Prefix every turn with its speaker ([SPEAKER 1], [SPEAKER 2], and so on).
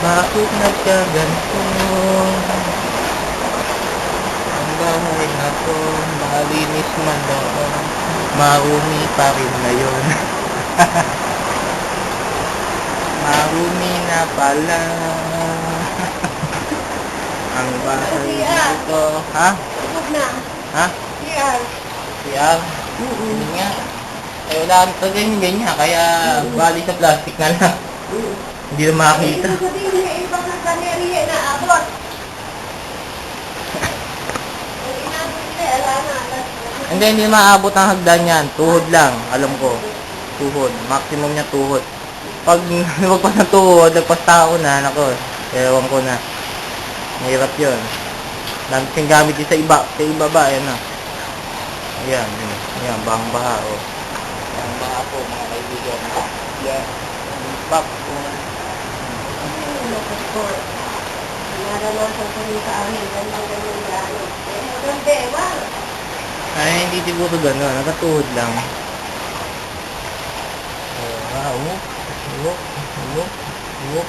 [SPEAKER 1] Bakit nagkaganto? Ang bahay na to, malinis man doon. Marumi pa rin na yun. Marumi na pala. Ang bahay nito. Ha?
[SPEAKER 2] Huwag na.
[SPEAKER 1] Ha?
[SPEAKER 2] Yan.
[SPEAKER 1] CR? Hindi nga. Eh, wala kang talagang ganyan, kaya bali sa plastic na lang. Hindi na makakita. Hindi, hindi na maabot ang hagdan yan. Tuhod lang, alam ko. Tuhod. Maximum niya tuhod. Pag lumagpas ng tuhod, nagpas tao na, nako, ewan ko na. Mahirap yun. Dami kasing gamit sa iba. Sa iba ba, ayan na. Ayan, yun. Ayan, bahang baha, oh. Bahang baha po, mga kaibigan. Yan. Pap.
[SPEAKER 2] Naranasan ko rin sa amin, ganyan ganyan gano'n. Eh, hanggang dewa.
[SPEAKER 1] Ay, hindi siguro gano'n. Nakatuhod lang. Oh, ah, umuk. Umuk. Umuk. Umuk.